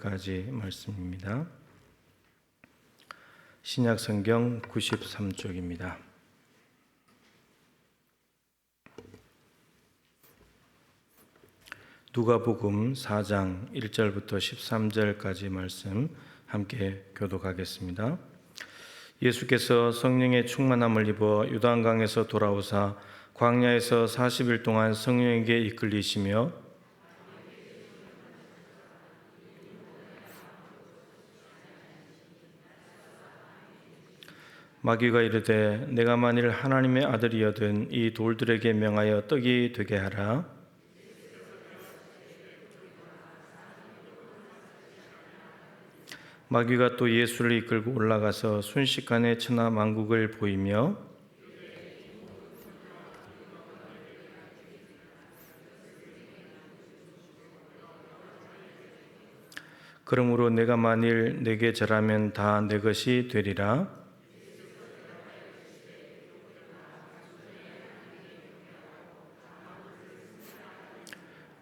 13절까지 말씀입니다. 신약 성경 93쪽입니다. 누가복음 4장 1절부터 13절까지 말씀 함께 교독하겠습니다. 예수께서 성령의 충만함을 입어 요단강에서 돌아오사 광야에서 40일 동안 성령에게 이끌리시며 마귀가 이르되 내가 만일 하나님의 아들이여든 이 돌들에게 명하여 떡이 되게 하라. 마귀가 또 예수를 이끌고 올라가서 순식간에 천하 만국을 보이며 그러므로 내가 만일 내게 절하면 다 내 것이 되리라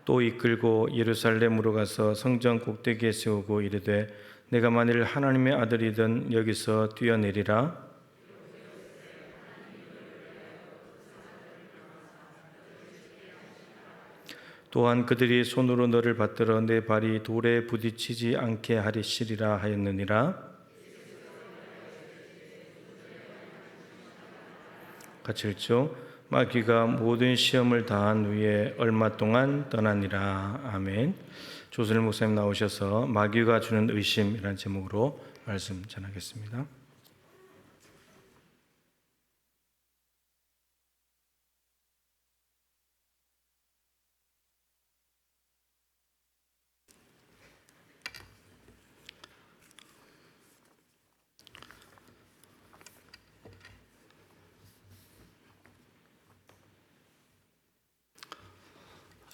또 이끌고 예루살렘으로 가서 성전 꼭대기에 세우고 이르되 내가 만일 하나님의 아들이든 여기서 뛰어내리라. 또한 그들이 손으로 너를 받들어 내 발이 돌에 부딪히지 않게 하리시리라 하였느니라. 같이 읽죠 마귀가 모든 시험을 다한 후에 얼마 동안 떠나니라 아멘 조선일 목사님 나오셔서 마귀가 주는 의심이라는 제목으로 말씀 전하겠습니다.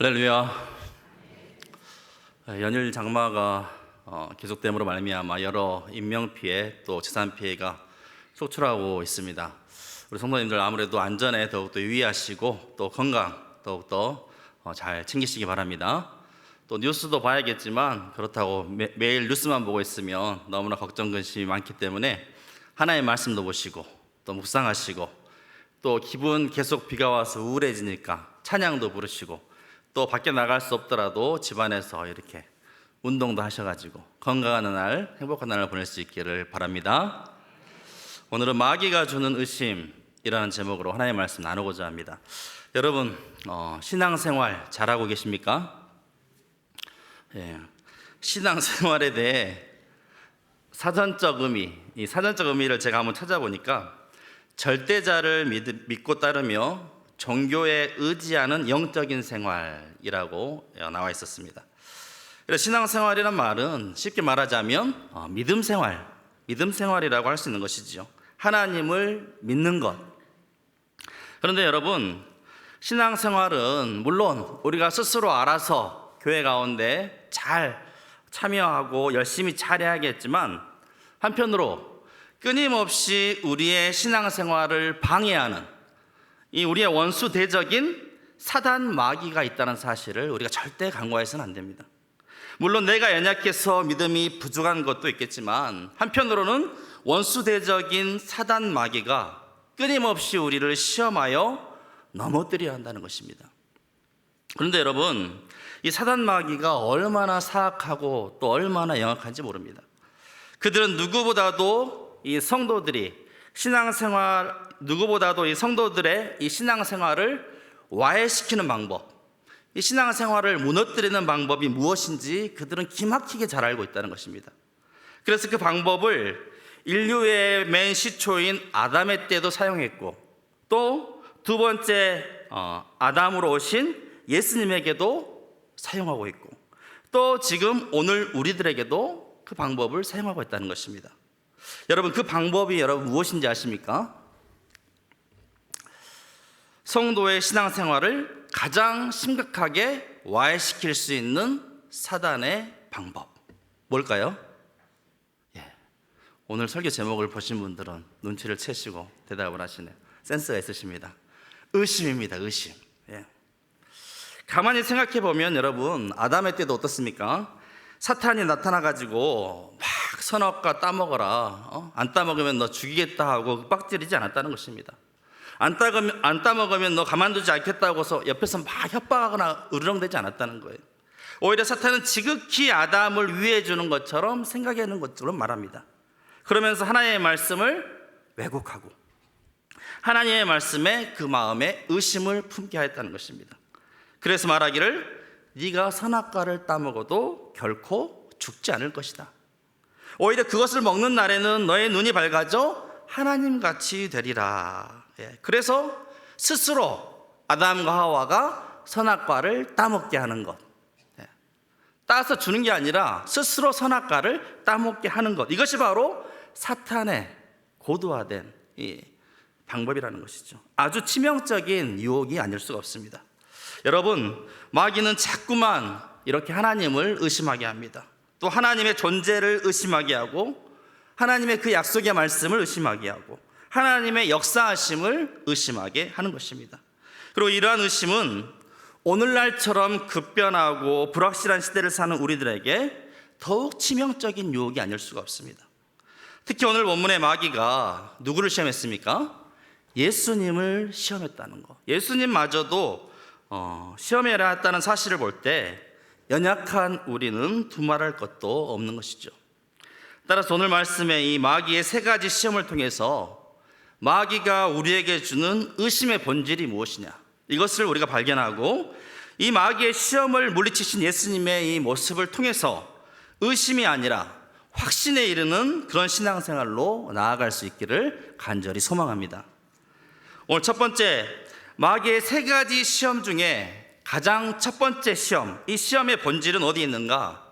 할렐루야. 연일 장마가 어, 계속됨으로 말미암아 여러 인명 피해 또 재산 피해가 속출하고 있습니다. 우리 성도님들 아무래도 안전에 더욱더 유의하시고 또 건강 더욱더 어, 잘 챙기시기 바랍니다. 또 뉴스도 봐야겠지만 그렇다고 매, 매일 뉴스만 보고 있으면 너무나 걱정 근심이 많기 때문에 하나의 말씀도 보시고 또 묵상하시고 또 기분 계속 비가 와서 우울해지니까 찬양도 부르시고 또 밖에 나갈 수 없더라도 집안에서 이렇게 운동도 하셔가지고 건강한 날, 행복한 날을 보낼 수 있기를 바랍니다. 오늘은 마귀가 주는 의심이라는 제목으로 하나의 말씀 나누고자 합니다. 여러분 어, 신앙생활 잘하고 계십니까? 예, 신앙생활에 대해 사전적 의미, 이 사전적 의미를 제가 한번 찾아보니까 절대자를 믿, 믿고 따르며 종교에 의지하는 영적인 생활이라고 나와 있었습니다. 신앙생활이란 말은 쉽게 말하자면 어, 믿음 생활, 믿음 생활이라고 할 수 있는 것이지요. 하나님을 믿는 것. 그런데 여러분, 신앙생활은 물론 우리가 스스로 알아서 교회 가운데 잘 참여하고 열심히 잘해야겠지만 한편으로 끊임없이 우리의 신앙생활을 방해하는 이 우리의 원수 대적인 사단 마귀가 있다는 사실을 우리가 절대 간과해서는 안 됩니다. 물론 내가 연약해서 믿음이 부족한 것도 있겠지만 한편으로는 원수 대적인 사단 마귀가 끊임없이 우리를 시험하여 넘어뜨려야 한다는 것입니다. 그런데 여러분, 이 사단 마귀가 얼마나 사악하고 또 얼마나 영악한지 모릅니다. 그들은 누구보다도 이 성도들이 신앙생활 누구보다도 이 성도들의 이 신앙생활을 와해시키는 방법, 이 신앙생활을 무너뜨리는 방법이 무엇인지 그들은 기막히게 잘 알고 있다는 것입니다. 그래서 그 방법을 인류의 맨 시초인 아담의 때도 사용했고 또 두 번째 어, 아담으로 오신 예수님에게도 사용하고 있고 또 지금 오늘 우리들에게도 그 방법을 사용하고 있다는 것입니다. 여러분 그 방법이 여러분 무엇인지 아십니까? 성도의 신앙생활을 가장 심각하게 와해시킬 수 있는 사단의 방법 뭘까요? 예. 오늘 설교 제목을 보신 분들은 눈치를 채시고 대답을 하시네요. 센스가 있으십니다. 의심입니다. 의심. 예. 가만히 생각해 보면 여러분 아담의 때도 어떻습니까? 사탄이 나타나 가지고 막 선악과 따먹어라. 어? 안 따먹으면 너 죽이겠다 하고 빡지르지 않았다는 것입니다. 안 따먹으면 안 따먹으면 너 가만두지 않겠다고서 옆에서 막 협박하거나 으르렁대지 않았다는 거예요. 오히려 사탄은 지극히 아담을 위해 주는 것처럼 생각하는 것처럼 말합니다. 그러면서 하나님의 말씀을 왜곡하고 하나님의 말씀에 그 마음에 의심을 품게 하였다는 것입니다. 그래서 말하기를 네가 선악과를 따먹어도 결코 죽지 않을 것이다. 오히려 그것을 먹는 날에는 너의 눈이 밝아져 하나님 같이 되리라. 예, 그래서 스스로 아담과 하와가 선악과를 따먹게 하는 것. 예, 따서 주는 게 아니라 스스로 선악과를 따먹게 하는 것. 이것이 바로 사탄의 고도화된 이 방법이라는 것이죠. 아주 치명적인 유혹이 아닐 수가 없습니다. 여러분, 마귀는 자꾸만 이렇게 하나님을 의심하게 합니다. 또 하나님의 존재를 의심하게 하고 하나님의 그 약속의 말씀을 의심하게 하고 하나님의 역사하심을 의심하게 하는 것입니다. 그리고 이러한 의심은 오늘날처럼 급변하고 불확실한 시대를 사는 우리들에게 더욱 치명적인 유혹이 아닐 수가 없습니다. 특히 오늘 본문의 마귀가 누구를 시험했습니까? 예수님을 시험했다는 거. 예수님마저도 어, 시험해라 했다는 사실을 볼 때 연약한 우리는 두말할 것도 없는 것이죠. 따라서 오늘 말씀의 이 마귀의 세 가지 시험을 통해서 마귀가 우리에게 주는 의심의 본질이 무엇이냐 이것을 우리가 발견하고 이 마귀의 시험을 물리치신 예수님의 이 모습을 통해서 의심이 아니라 확신에 이르는 그런 신앙생활로 나아갈 수 있기를 간절히 소망합니다. 오늘 첫 번째 마귀의 세 가지 시험 중에 가장 첫 번째 시험, 이 시험의 본질은 어디 있는가?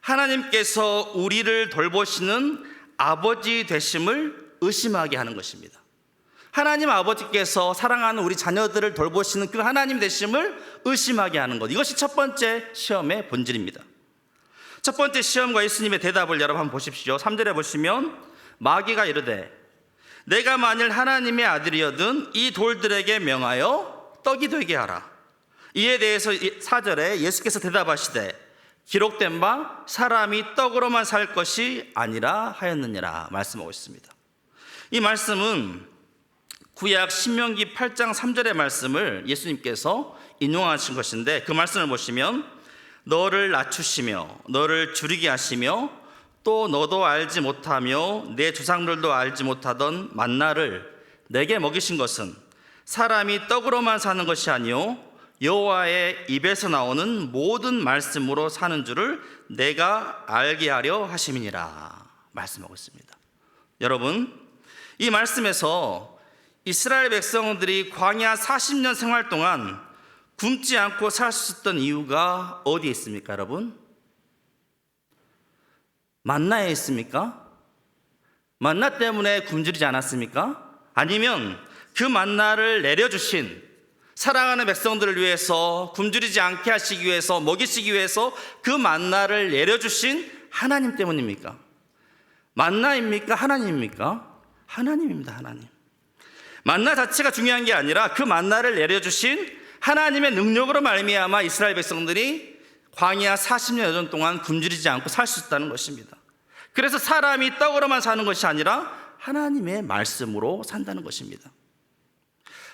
하나님께서 우리를 돌보시는 아버지 되심을 의심하게 하는 것입니다. 하나님 아버지께서 사랑하는 우리 자녀들을 돌보시는 그 하나님 되심을 의심하게 하는 것. 이것이 첫 번째 시험의 본질입니다. 첫 번째 시험과 예수님의 대답을 여러분 한번 보십시오. 3절에 보시면 마귀가 이르되 내가 만일 하나님의 아들이여든 이 돌들에게 명하여 떡이 되게 하라. 이에 대해서 4절에 예수께서 대답하시되 기록된 바 사람이 떡으로만 살 것이 아니라 하였느니라 말씀하고 있습니다. 이 말씀은 구약 신명기 8장 3절의 말씀을 예수님께서 인용하신 것인데 그 말씀을 보시면 너를 낮추시며 너를 줄이게 하시며 또 너도 알지 못하며 내 조상들도 알지 못하던 만나를 내게 먹이신 것은 사람이 떡으로만 사는 것이 아니요 여호와의 입에서 나오는 모든 말씀으로 사는 줄을 내가 알게 하려 하심이니라 말씀하고 있습니다. 여러분 이 말씀에서 이스라엘 백성들이 광야 40년 생활 동안 굶지 않고 살 수 있었던 이유가 어디에 있습니까, 여러분? 만나에 있습니까? 만나 때문에 굶주리지 않았습니까? 아니면 그 만나를 내려주신 사랑하는 백성들을 위해서 굶주리지 않게 하시기 위해서 먹이시기 위해서 그 만나를 내려주신 하나님 때문입니까? 만나입니까? 하나님입니까? 하나님입니다, 하나님. 만나 자체가 중요한 게 아니라 그 만나를 내려주신 하나님의 능력으로 말미암아 이스라엘 백성들이 광야 40년 여전 동안 굶주리지 않고 살 수 있다는 것입니다. 그래서 사람이 떡으로만 사는 것이 아니라 하나님의 말씀으로 산다는 것입니다.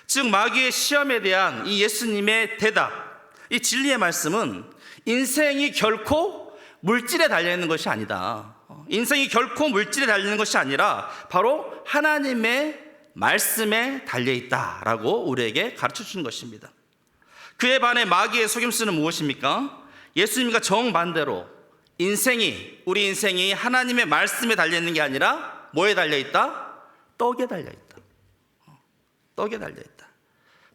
즉 마귀의 시험에 대한 이 예수님의 대답, 이 진리의 말씀은 인생이 결코 물질에 달려 있는 것이 아니다. 인생이 결코 물질에 달려 있는 것이 아니라 바로 하나님의 말씀에 달려 있다라고 우리에게 가르쳐 주는 것입니다. 그에 반해 마귀의 속임수는 무엇입니까? 예수님과 정반대로 인생이 우리 인생이 하나님의 말씀에 달려 있는 게 아니라 뭐에 달려 있다? 떡에 달려 있다. 떡에 달려 있다.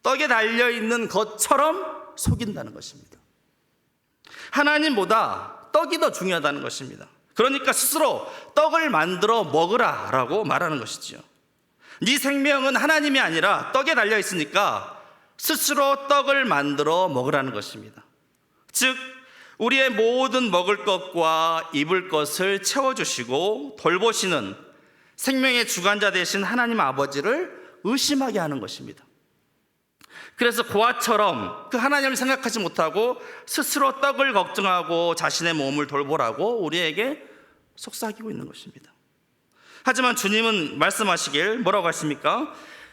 떡에 달려 있는 것처럼 속인다는 것입니다. 하나님보다 떡이 더 중요하다는 것입니다. 그러니까 스스로 떡을 만들어 먹으라라고 말하는 것이지요. 네 생명은 하나님이 아니라 떡에 달려 있으니까 스스로 떡을 만들어 먹으라는 것입니다. 즉 우리의 모든 먹을 것과 입을 것을 채워 주시고 돌보시는 생명의 주관자 되신 하나님 아버지를 의심하게 하는 것입니다. 그래서 고아처럼 그 하나님을 생각하지 못하고 스스로 떡을 걱정하고 자신의 몸을 돌보라고 우리에게 속삭이고 있는 것입니다. 하지만 주님은 말씀하시길 뭐라고 하십니까?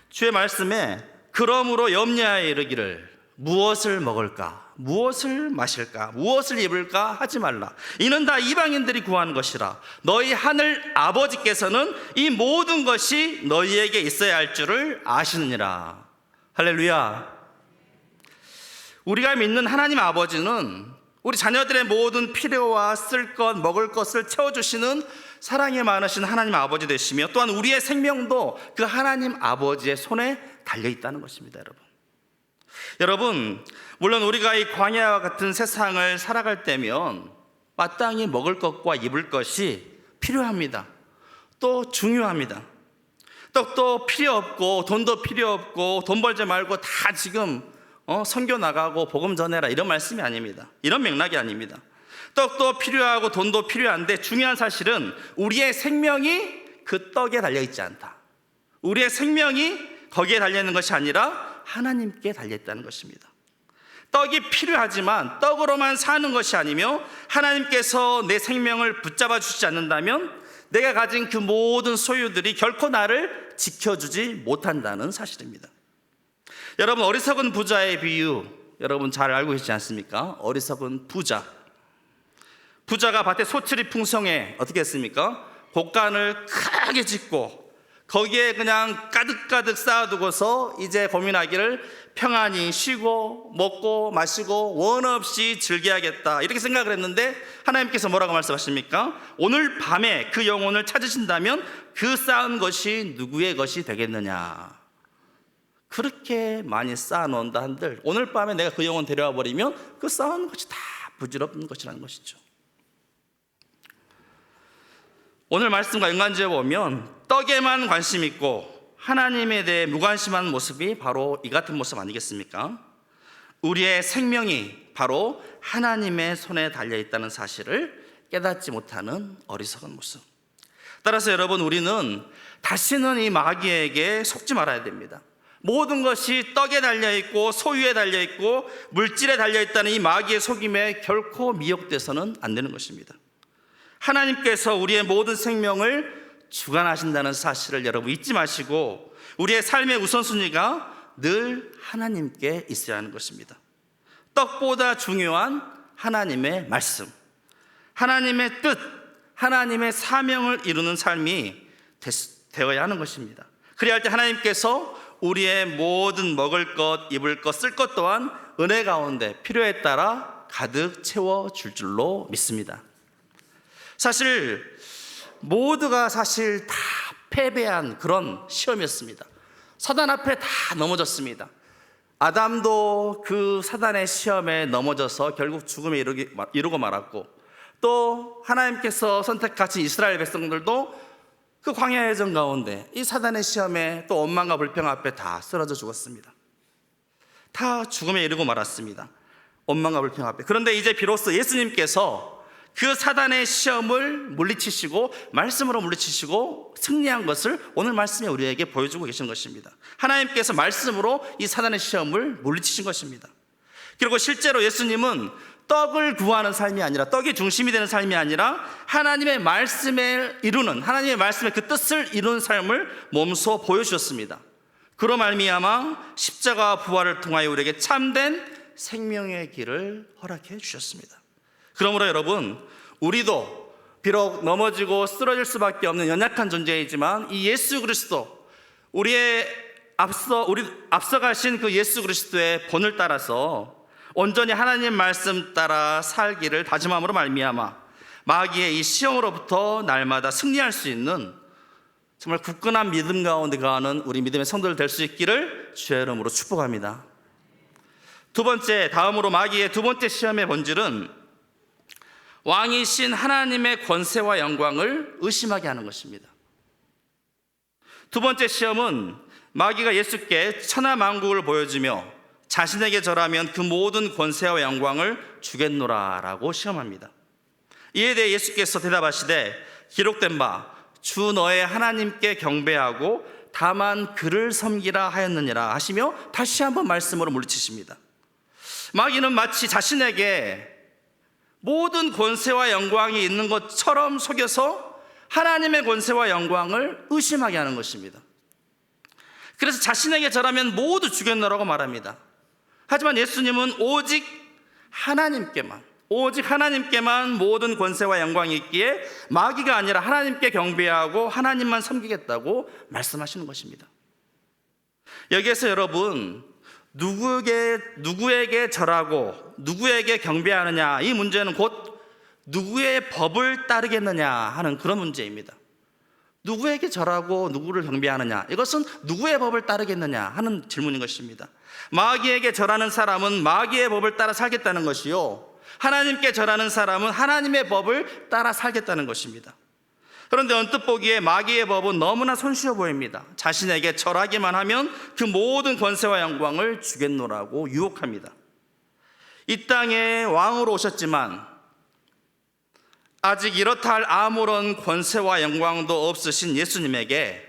주의 말씀에 그러므로 염려하여 이르기를 무엇을 먹을까? 무엇을 마실까? 무엇을 입을까? 하지 말라. 이는 다 이방인들이 구하는 것이라. 너희 하늘 아버지께서는 이 모든 것이 너희에게 있어야 할 줄을 아시느니라. 할렐루야. 우리가 믿는 하나님 아버지는 우리 자녀들의 모든 필요와 쓸 것, 먹을 것을 채워주시는 사랑이 많으신 하나님 아버지 되시며 또한 우리의 생명도 그 하나님 아버지의 손에 달려 있다는 것입니다, 여러분. 여러분, 물론 우리가 이 광야와 같은 세상을 살아갈 때면 마땅히 먹을 것과 입을 것이 필요합니다. 또 중요합니다. 떡도 필요 없고 돈도 필요 없고 돈 벌지 말고 다 지금 어, 선교 나가고 복음 전해라 이런 말씀이 아닙니다. 이런 맥락이 아닙니다. 떡도 필요하고 돈도 필요한데 중요한 사실은 우리의 생명이 그 떡에 달려 있지 않다. 우리의 생명이 거기에 달려 있는 것이 아니라 하나님께 달려 있다는 것입니다. 떡이 필요하지만 떡으로만 사는 것이 아니며 하나님께서 내 생명을 붙잡아 주시지 않는다면 내가 가진 그 모든 소유들이 결코 나를 지켜주지 못한다는 사실입니다. 여러분 어리석은 부자의 비유 여러분 잘 알고 계시지 않습니까? 어리석은 부자. 부자가 밭에 소출이 풍성해 어떻게 했습니까? 곡간을 크게 짓고 거기에 그냥 가득가득 쌓아두고서 이제 고민하기를 평안히 쉬고 먹고 마시고 원 없이 즐겨야겠다 이렇게 생각을 했는데 하나님께서 뭐라고 말씀하십니까? 오늘 밤에 그 영혼을 찾으신다면 그 쌓은 것이 누구의 것이 되겠느냐? 그렇게 많이 쌓아놓는다 한들 오늘 밤에 내가 그 영혼 데려와 버리면 그 쌓아놓은 것이 다 부질없는 것이라는 것이죠. 오늘 말씀과 연관지어 보면 떡에만 관심 있고 하나님에 대해 무관심한 모습이 바로 이 같은 모습 아니겠습니까? 우리의 생명이 바로 하나님의 손에 달려 있다는 사실을 깨닫지 못하는 어리석은 모습. 따라서 여러분 우리는 다시는 이 마귀에게 속지 말아야 됩니다. 모든 것이 떡에 달려 있고 소유에 달려 있고 물질에 달려 있다는 이 마귀의 속임에 결코 미혹돼서는 안 되는 것입니다. 하나님께서 우리의 모든 생명을 주관하신다는 사실을 여러분 잊지 마시고 우리의 삶의 우선순위가 늘 하나님께 있어야 하는 것입니다. 떡보다 중요한 하나님의 말씀, 하나님의 뜻, 하나님의 사명을 이루는 삶이 됐- 되어야 하는 것입니다. 그래야 할 때 하나님께서 우리의 모든 먹을 것, 입을 것, 쓸 것 또한 은혜 가운데 필요에 따라 가득 채워 줄 줄로 믿습니다. 사실 모두가 사실 다 패배한 그런 시험이었습니다. 사단 앞에 다 넘어졌습니다. 아담도 그 사단의 시험에 넘어져서 결국 죽음에 이르기, 이르고 말았고 또 하나님께서 선택하신 이스라엘 백성들도 그 광야의 전 가운데 이 사단의 시험에 또 원망과 불평 앞에 다 쓰러져 죽었습니다. 다 죽음에 이르고 말았습니다. 원망과 불평 앞에. 그런데 이제 비로소 예수님께서 그 사단의 시험을 물리치시고 말씀으로 물리치시고 승리한 것을 오늘 말씀에 우리에게 보여주고 계신 것입니다. 하나님께서 말씀으로 이 사단의 시험을 물리치신 것입니다. 그리고 실제로 예수님은 떡을 구하는 삶이 아니라 떡이 중심이 되는 삶이 아니라 하나님의 말씀을 이루는 하나님의 말씀의 그 뜻을 이루는 삶을 몸소 보여주셨습니다. 그로 말미암아 십자가 부활을 통하여 우리에게 참된 생명의 길을 허락해 주셨습니다. 그러므로 여러분, 우리도 비록 넘어지고 쓰러질 수밖에 없는 연약한 존재이지만 이 예수 그리스도 우리의 앞서 우리 앞서가신 그 예수 그리스도의 본을 따라서 온전히 하나님 말씀 따라 살기를 다짐함으로 말미암아 마귀의 이 시험으로부터 날마다 승리할 수 있는 정말 굳건한 믿음 가운데 가는 우리 믿음의 성도들 될 수 있기를 주의 이름으로 축복합니다. 두 번째, 다음으로 마귀의 두 번째 시험의 본질은 왕이신 하나님의 권세와 영광을 의심하게 하는 것입니다. 두 번째 시험은 마귀가 예수께 천하 만국을 보여주며 자신에게 절하면 그 모든 권세와 영광을 주겠노라 라고 시험합니다. 이에 대해 예수께서 대답하시되 기록된 바 주 너의 하나님께 경배하고 다만 그를 섬기라 하였느니라 하시며 다시 한번 말씀으로 물리치십니다. 마귀는 마치 자신에게 모든 권세와 영광이 있는 것처럼 속여서 하나님의 권세와 영광을 의심하게 하는 것입니다. 그래서 자신에게 절하면 모두 죽였노라고 말합니다. 하지만 예수님은 오직 하나님께만 오직 하나님께만 모든 권세와 영광이 있기에 마귀가 아니라 하나님께 경배하고 하나님만 섬기겠다고 말씀하시는 것입니다. 여기에서 여러분 누구에게 누구에게 절하고 누구에게 경배하느냐 이 문제는 곧 누구의 법을 따르겠느냐 하는 그런 문제입니다. 누구에게 절하고 누구를 경배하느냐 이것은 누구의 법을 따르겠느냐 하는 질문인 것입니다. 마귀에게 절하는 사람은 마귀의 법을 따라 살겠다는 것이요. 하나님께 절하는 사람은 하나님의 법을 따라 살겠다는 것입니다. 그런데 언뜻 보기에 마귀의 법은 너무나 손쉬워 보입니다. 자신에게 절하기만 하면 그 모든 권세와 영광을 주겠노라고 유혹합니다. 이 땅에 왕으로 오셨지만 아직 이렇다 할 아무런 권세와 영광도 없으신 예수님에게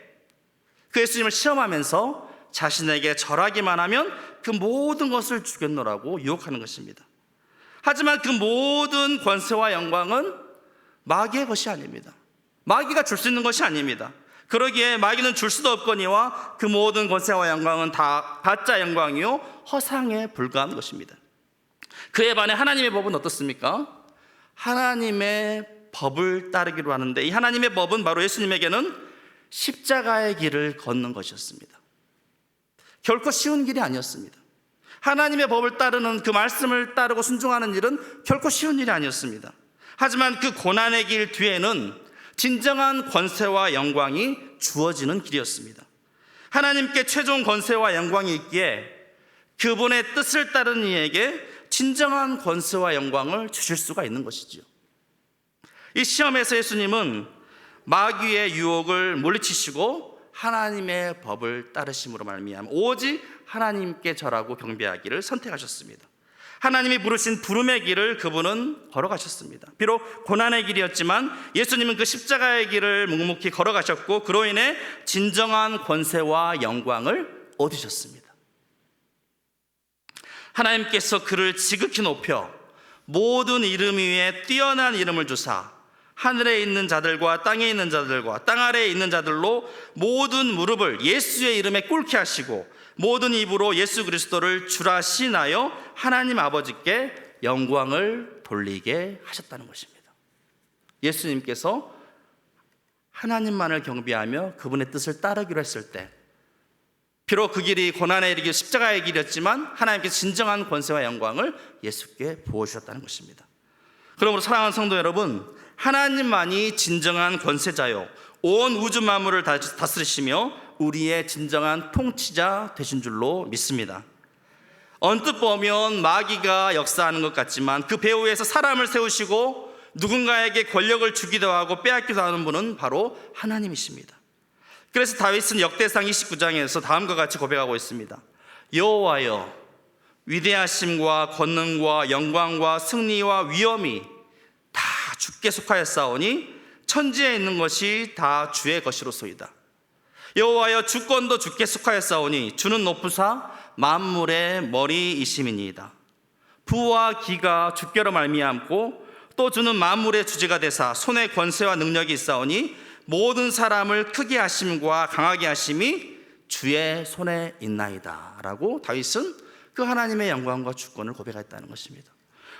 그 예수님을 시험하면서 자신에게 절하기만 하면 그 모든 것을 주겠노라고 유혹하는 것입니다. 하지만 그 모든 권세와 영광은 마귀의 것이 아닙니다. 마귀가 줄 수 있는 것이 아닙니다. 그러기에 마귀는 줄 수도 없거니와 그 모든 권세와 영광은 다 가짜 영광이요 허상에 불과한 것입니다. 그에 반해 하나님의 법은 어떻습니까? 하나님의 법을 따르기로 하는데 이 하나님의 법은 바로 예수님에게는 십자가의 길을 걷는 것이었습니다. 결코 쉬운 길이 아니었습니다. 하나님의 법을 따르는 그 말씀을 따르고 순종하는 일은 결코 쉬운 일이 아니었습니다. 하지만 그 고난의 길 뒤에는 진정한 권세와 영광이 주어지는 길이었습니다. 하나님께 최종 권세와 영광이 있기에 그분의 뜻을 따르는 이에게 진정한 권세와 영광을 주실 수가 있는 것이지요. 이 시험에서 예수님은 마귀의 유혹을 물리치시고 하나님의 법을 따르심으로 말미암아 오직 하나님께 절하고 경배하기를 선택하셨습니다. 하나님이 부르신 부름의 길을 그분은 걸어가셨습니다. 비록 고난의 길이었지만 예수님은 그 십자가의 길을 묵묵히 걸어가셨고 그로 인해 진정한 권세와 영광을 얻으셨습니다. 하나님께서 그를 지극히 높여 모든 이름 위에 뛰어난 이름을 주사 하늘에 있는 자들과 땅에 있는 자들과 땅 아래에 있는 자들로 모든 무릎을 예수의 이름에 꿇게 하시고 모든 입으로 예수 그리스도를 주라 신하여 하나님 아버지께 영광을 돌리게 하셨다는 것입니다. 예수님께서 하나님만을 경배하며 그분의 뜻을 따르기로 했을 때 비록 그 길이 고난의 길이 십자가의 길이었지만 하나님께서 진정한 권세와 영광을 예수께 부어주셨다는 것입니다. 그러므로 사랑하는 성도 여러분, 하나님만이 진정한 권세자요, 온 우주 만물을 다- 다스리시며 우리의 진정한 통치자 되신 줄로 믿습니다. 언뜻 보면 마귀가 역사하는 것 같지만 그 배후에서 사람을 세우시고 누군가에게 권력을 주기도 하고 빼앗기도 하는 분은 바로 하나님이십니다. 그래서 다윗은 역대상 29장에서 다음과 같이 고백하고 있습니다. 여호와여 위대하심과 권능과 영광과 승리와 위엄이 다 주께 속하였사오니 천지에 있는 것이 다 주의 것이로소이다. 여호와여 주권도 주께 속하였사오니 주는 높으사 만물의 머리이심이니이다. 부와 기가 주께로 말미암고 또 주는 만물의 주제가 되사 손에 권세와 능력이 있사오니 모든 사람을 크게 하심과 강하게 하심이 주의 손에 있나이다라고 다윗은 그 하나님의 영광과 주권을 고백했다는 것입니다.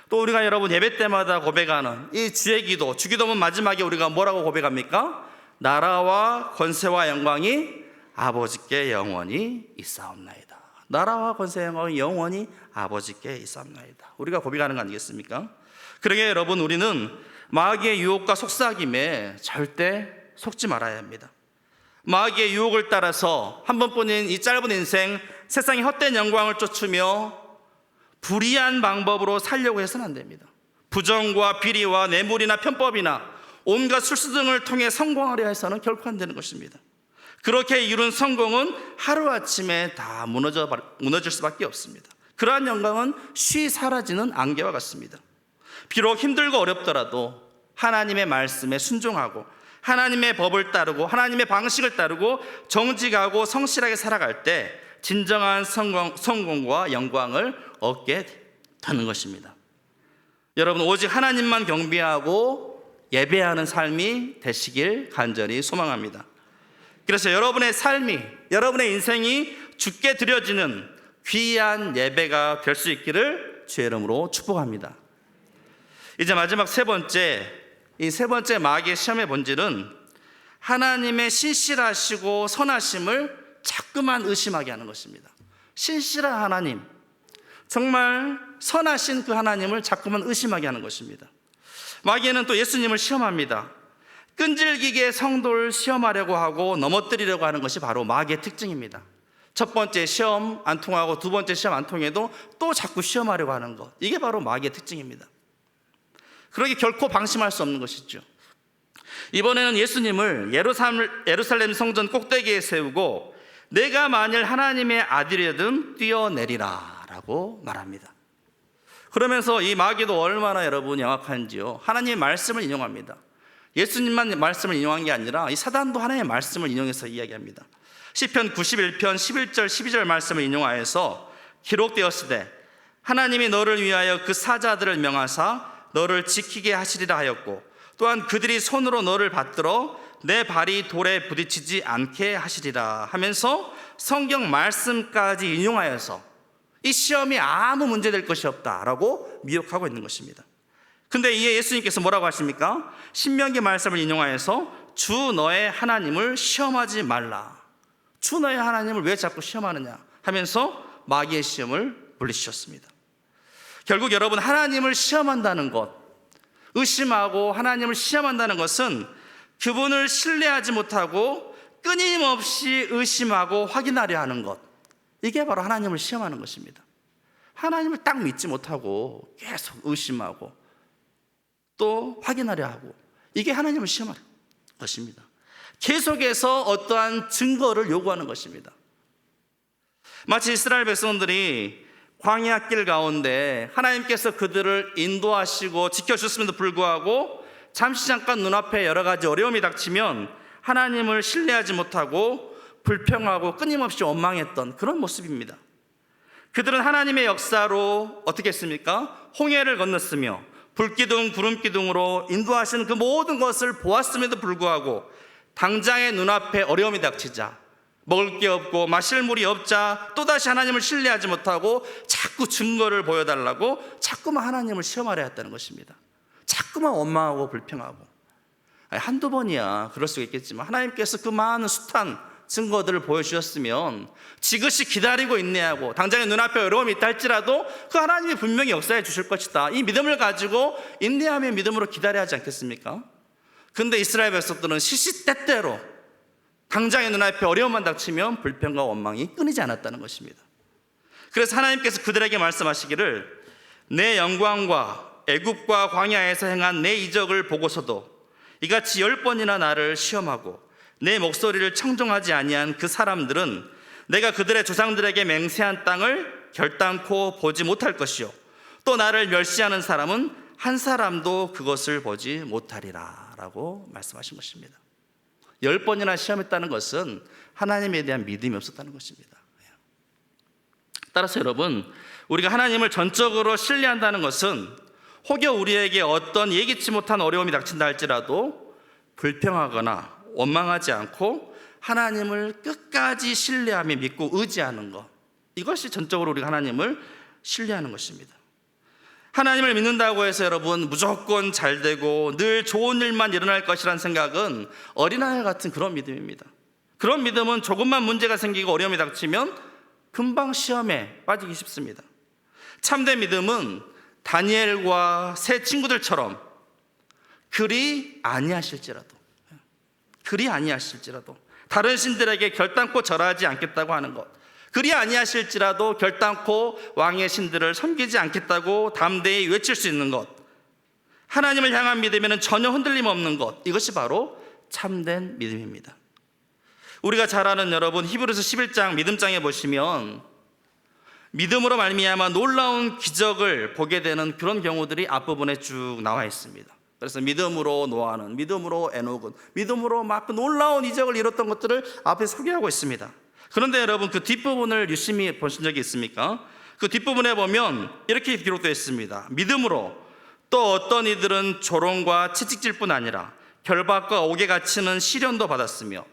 또 우리가 여러분 예배 때마다 고백하는 이 주의 기도, 주기도문 마지막에 우리가 뭐라고 고백합니까? 나라와 권세와 영광이 아버지께 영원히 있사옵나이다. 나라와 권세와 영광이 영원히 아버지께 있사옵나이다. 우리가 고백하는 거 아니겠습니까? 그러게 여러분 우리는 마귀의 유혹과 속삭임에 절대 속지 말아야 합니다. 마귀의 유혹을 따라서 한 번뿐인 이 짧은 인생 세상의 헛된 영광을 쫓으며 불의한 방법으로 살려고 해서는 안 됩니다. 부정과 비리와 뇌물이나 편법이나 온갖 술수 등을 통해 성공하려 해서는 결코 안 되는 것입니다. 그렇게 이룬 성공은 하루아침에 다 무너져, 무너질 수밖에 없습니다. 그러한 영광은 쉬 사라지는 안개와 같습니다. 비록 힘들고 어렵더라도 하나님의 말씀에 순종하고 하나님의 법을 따르고 하나님의 방식을 따르고 정직하고 성실하게 살아갈 때 진정한 성공, 성공과 영광을 얻게 되는 것입니다. 여러분 오직 하나님만 경배하고 예배하는 삶이 되시길 간절히 소망합니다. 그래서 여러분의 삶이 여러분의 인생이 주께 드려지는 귀한 예배가 될 수 있기를 주의 이름으로 축복합니다. 이제 마지막 세 번째 이 세 번째 마귀의 시험의 본질은 하나님의 신실하시고 선하심을 자꾸만 의심하게 하는 것입니다. 신실한 하나님, 정말 선하신 그 하나님을 자꾸만 의심하게 하는 것입니다. 마귀는 또 예수님을 시험합니다. 끈질기게 성도를 시험하려고 하고 넘어뜨리려고 하는 것이 바로 마귀의 특징입니다. 첫 번째 시험 안 통하고 두 번째 시험 안 통해도 또 자꾸 시험하려고 하는 것. 이게 바로 마귀의 특징입니다. 그러기 결코 방심할 수 없는 것이죠. 이번에는 예수님을 예루살렘, 성전 꼭대기에 세우고 내가 만일 하나님의 아들이든 뛰어내리라 라고 말합니다. 그러면서 이 마귀도 얼마나 여러분 영악한지요. 하나님의 말씀을 인용합니다. 예수님만 말씀을 인용한 게 아니라 이 사단도 하나님의 말씀을 인용해서 이야기합니다. 시편 91편 11절 12절 말씀을 인용하여서 기록되었으되 하나님이 너를 위하여 그 사자들을 명하사 너를 지키게 하시리라 하였고 또한 그들이 손으로 너를 받들어 내 발이 돌에 부딪히지 않게 하시리라 하면서 성경 말씀까지 인용하여서 이 시험이 아무 문제 될 것이 없다라고 미혹하고 있는 것입니다. 근데 이에 예수님께서 뭐라고 하십니까? 신명기 말씀을 인용하여서 주 너의 하나님을 시험하지 말라. 주 너의 하나님을 왜 자꾸 시험하느냐 하면서 마귀의 시험을 물리치셨습니다. 결국 여러분 하나님을 시험한다는 것, 의심하고 하나님을 시험한다는 것은 그분을 신뢰하지 못하고 끊임없이 의심하고 확인하려 하는 것. 이게 바로 하나님을 시험하는 것입니다. 하나님을 딱 믿지 못하고 계속 의심하고 또 확인하려 하고 이게 하나님을 시험하는 것입니다. 계속해서 어떠한 증거를 요구하는 것입니다. 마치 이스라엘 백성들이 광야 길 가운데 하나님께서 그들을 인도하시고 지켜주셨음에도 불구하고 잠시 잠깐 눈앞에 여러 가지 어려움이 닥치면 하나님을 신뢰하지 못하고 불평하고 끊임없이 원망했던 그런 모습입니다. 그들은 하나님의 역사로 어떻게 했습니까? 홍해를 건넜으며 불기둥, 구름기둥으로 인도하시는 그 모든 것을 보았음에도 불구하고 당장의 눈앞에 어려움이 닥치자 먹을 게 없고 마실 물이 없자 또다시 하나님을 신뢰하지 못하고 자꾸 증거를 보여달라고 자꾸만 하나님을 시험하려 했다는 것입니다. 자꾸만 원망하고 불평하고 한두 번이야 그럴 수가 있겠지만 하나님께서 그 많은 숱한 증거들을 보여주셨으면 지그시 기다리고 있네하고 당장의 눈앞에 어려움이 있다 할지라도 그 하나님이 분명히 역사해 주실 것이다 이 믿음을 가지고 인내하며 믿음으로 기다려야 하지 않겠습니까? 근데 이스라엘 백성들은 시시때때로 당장의 눈앞에 어려움만 닥치면 불평과 원망이 끊이지 않았다는 것입니다. 그래서 하나님께서 그들에게 말씀하시기를 내 영광과 애굽과 광야에서 행한 내 이적을 보고서도 이같이 열 번이나 나를 시험하고 내 목소리를 청종하지 아니한 그 사람들은 내가 그들의 조상들에게 맹세한 땅을 결단코 보지 못할 것이요 또 나를 멸시하는 사람은 한 사람도 그것을 보지 못하리라라고 말씀하신 것입니다. 열 번이나 시험했다는 것은 하나님에 대한 믿음이 없었다는 것입니다. 따라서 여러분, 우리가 하나님을 전적으로 신뢰한다는 것은 혹여 우리에게 어떤 예기치 못한 어려움이 닥친다 할지라도 불평하거나 원망하지 않고 하나님을 끝까지 신뢰하며 믿고 의지하는 것. 이것이 전적으로 우리가 하나님을 신뢰하는 것입니다. 하나님을 믿는다고 해서 여러분 무조건 잘 되고 늘 좋은 일만 일어날 것이라는 생각은 어린아이 같은 그런 믿음입니다. 그런 믿음은 조금만 문제가 생기고 어려움이 닥치면 금방 시험에 빠지기 쉽습니다. 참된 믿음은 다니엘과 새 친구들처럼 그리 아니하실지라도 그리 아니하실지라도 다른 신들에게 결단코 절하지 않겠다고 하는 것. 그리 아니하실지라도 결단코 왕의 신들을 섬기지 않겠다고 담대히 외칠 수 있는 것. 하나님을 향한 믿음에는 전혀 흔들림 없는 것. 이것이 바로 참된 믿음입니다. 우리가 잘 아는 여러분 히브리서 11장 믿음장에 보시면 믿음으로 말미암아 놀라운 기적을 보게 되는 그런 경우들이 앞부분에 쭉 나와 있습니다 그래서 믿음으로 노아는, 믿음으로 에녹은, 믿음으로 막그 놀라운 이적을 이뤘던 것들을 앞에 소개하고 있습니다. 그런데 여러분 그 뒷부분을 유심히 보신 적이 있습니까? 그 뒷부분에 보면 이렇게 기록되어 있습니다. 믿음으로 또 어떤 이들은 조롱과 채찍질뿐 아니라 결박과 옥에 갇히는 시련도 받았으며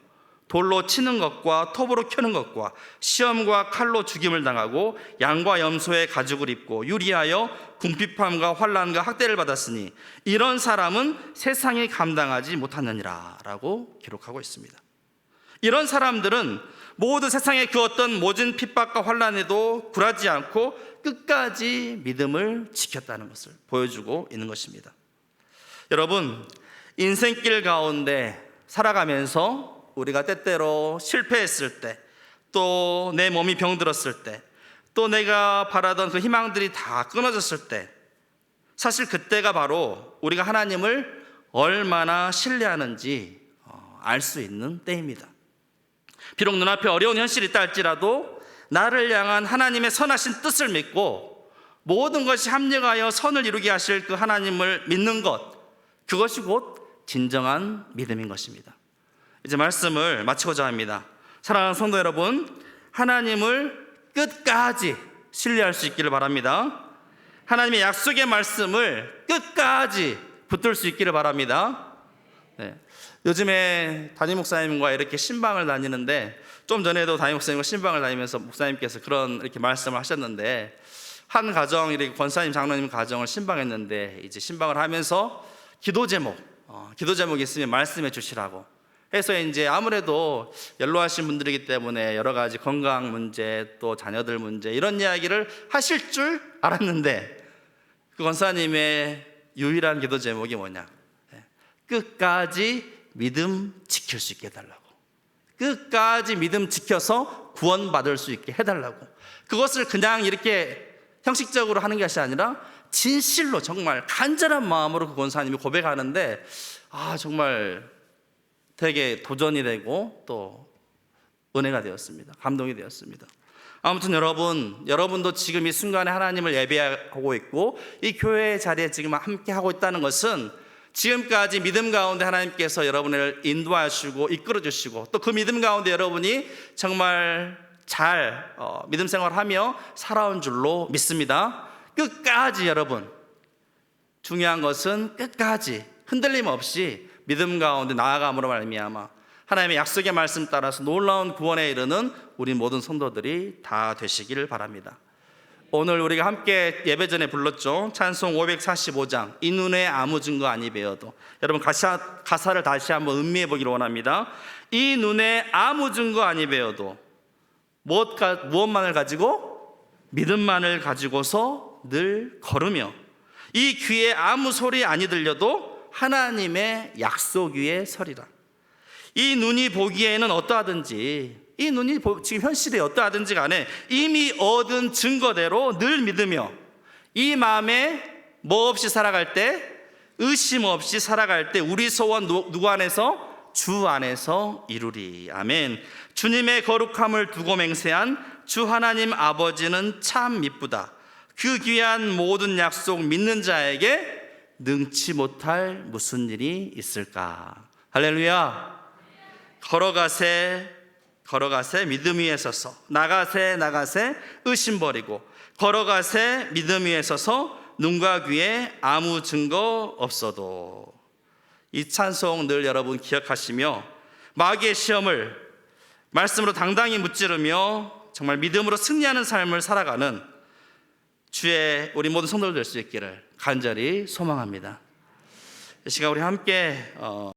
돌로 치는 것과 톱으로 켜는 것과 시험과 칼로 죽임을 당하고 양과 염소의 가죽을 입고 유리하여 궁핍함과 환란과 학대를 받았으니 이런 사람은 세상이 감당하지 못하느니라라고 기록하고 있습니다. 이런 사람들은 모두 세상의 그 어떤 모든 핍박과 환란에도 굴하지 않고 끝까지 믿음을 지켰다는 것을 보여주고 있는 것입니다. 여러분, 인생길 가운데 살아가면서 우리가 때때로 실패했을 때, 또 내 몸이 병들었을 때, 또 내가 바라던 그 희망들이 다 끊어졌을 때, 사실 그때가 바로 우리가 하나님을 얼마나 신뢰하는지 어, 알수 있는 때입니다. 비록 눈앞에 어려운 현실이 있다 할지라도 나를 향한 하나님의 선하신 뜻을 믿고 모든 것이 합력하여 선을 이루게 하실 그 하나님을 믿는 것 그것이 곧 진정한 믿음인 것입니다. 이제 말씀을 마치고자 합니다. 사랑하는 성도 여러분, 하나님을 끝까지 신뢰할 수 있기를 바랍니다. 하나님의 약속의 말씀을 끝까지 붙들 수 있기를 바랍니다. 네. 요즘에 담임 목사님과 이렇게 신방을 다니는데 좀 전에도 담임 목사님과 신방을 다니면서 목사님께서 그런 이렇게 말씀을 하셨는데 한 가정 이렇게 권사님 장로님 가정을 신방했는데 이제 신방을 하면서 기도 제목 어, 기도 제목이 있으면 말씀해 주시라고 해서 이제 아무래도 연로하신 분들이기 때문에 여러 가지 건강 문제 또 자녀들 문제 이런 이야기를 하실 줄 알았는데 그 권사님의 유일한 기도 제목이 뭐냐 네. 끝까지 믿음 지킬 수 있게 해달라고. 끝까지 믿음 지켜서 구원받을 수 있게 해달라고. 그것을 그냥 이렇게 형식적으로 하는 것이 아니라 진실로 정말 간절한 마음으로 그 권사님이 고백하는데 아, 정말 되게 도전이 되고 또 은혜가 되었습니다. 감동이 되었습니다. 아무튼 여러분, 여러분도 지금 이 순간에 하나님을 예배하고 있고 이 교회 자리에 지금 함께 하고 있다는 것은 지금까지 믿음 가운데 하나님께서 여러분을 인도하시고 이끌어 주시고 또 그 믿음 가운데 여러분이 정말 잘 어, 믿음 생활하며 살아온 줄로 믿습니다. 끝까지 여러분 중요한 것은 끝까지 흔들림 없이 믿음 가운데 나아감으로 말미암아 하나님의 약속의 말씀 따라서 놀라운 구원에 이르는 우리 모든 성도들이 다 되시기를 바랍니다. 오늘 우리가 함께 예배 전에 불렀죠. 찬송 545장 이 눈에 아무 증거 아니 배어도 여러분 가사, 가사를 다시 한번 음미해 보기를 원합니다. 이 눈에 아무 증거 아니 배어도 무엇, 무엇만을 가지고 믿음만을 가지고서 늘 걸으며 이 귀에 아무 소리 아니 들려도 하나님의 약속 위에 서리라. 이 눈이 보기에는 어떠하든지 이 눈이 보- 지금 현실에 어떠하든지 간에 이미 얻은 증거대로 늘 믿으며 이 마음에 뭐 없이 살아갈 때 의심 없이 살아갈 때 우리 소원 누- 누구 안에서? 주 안에서 이루리. 아멘. 주님의 거룩함을 두고 맹세한 주 하나님 아버지는 참 미쁘다. 그 귀한 모든 약속 믿는 자에게 능치 못할 무슨 일이 있을까? 할렐루야. 걸어가세 걸어가세 믿음 위에 서서. 나가세 나가세 의심 버리고. 걸어가세 믿음 위에 서서 눈과 귀에 아무 증거 없어도. 이 찬송 늘 여러분 기억하시며 마귀의 시험을 말씀으로 당당히 무찌르며 정말 믿음으로 승리하는 삶을 살아가는 주의 우리 모든 성도들 될 수 있기를 간절히 소망합니다. 이 시간 우리 함께 어